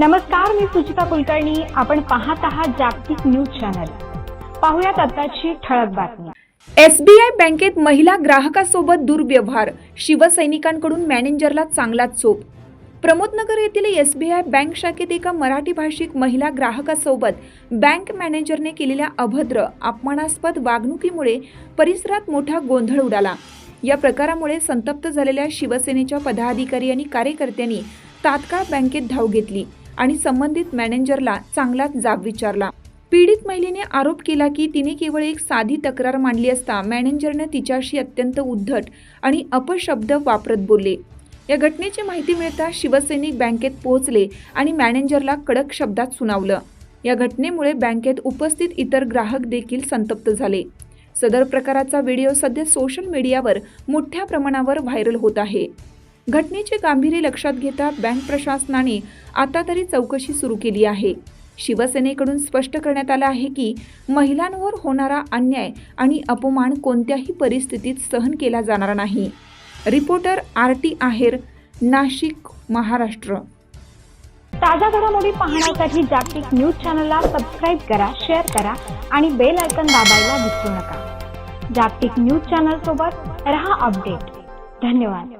नमस्कार मी सुचिता कुलकर्णी. आपण पाहत आहात जागतिक न्यूज चॅनल. पाहुयात आताची ठळक बातमी. एसबीआय बँकेत महिला ग्राहकासोबत दुर्व्यवहार. शिवसैनिकांकडून मॅनेजरला चांगलाच चोप. प्रमोदनगर येथील एसबीआय बँक शाखेत एका मराठी भाषिक महिला ग्राहकासोबत बँक मॅनेजरने केलेल्या अभद्र अपमानास्पद वागणुकीमुळे परिसरात मोठा गोंधळ उडाला. या प्रकारामुळे संतप्त झालेल्या शिवसेनेच्या पदाधिकारी आणि कार्यकर्त्यांनी तात्काळ बँकेत धाव घेतली. आणि संबंधित मॅनेजरला चांगलाच जाब विचारला. पीडित महिलेने आरोप केला की तिने केवळ एक साधी तक्रार मांडली असता मॅनेजरने तिच्याशी अत्यंत उद्धट आणि अपशब्द वापरत बोलले. या घटनेची माहिती मिळताच शिवसैनिक बँकेत पोहोचले आणि मॅनेजरला कडक शब्दात सुनावलं. या घटनेमुळे बँकेत उपस्थित इतर ग्राहक देखील संतप्त झाले. सदर प्रकाराचा व्हिडिओ सध्या सोशल मीडियावर मोठ्या प्रमाणावर व्हायरल होत आहे. घटनेचे गांभीर्य लक्षात घेता बँक प्रशासनाने आता तरी चौकशी सुरू केली आहे. शिवसेनेकडून स्पष्ट करण्यात आलं आहे की महिलांवर होणारा अन्याय आणि अपमान कोणत्याही परिस्थितीत सहन केला जाणार नाही. Reporter R T Aher Nashik Maharashtra. ताज्या घडामोडी पाहण्यासाठी जागतिक न्यूज चॅनलला सबस्क्राईब करा शेअर करा आणि बेल आयकन दाबायला विसरू नका. जागतिक न्यूज चॅनल सोबत रहा अपडेट. धन्यवाद.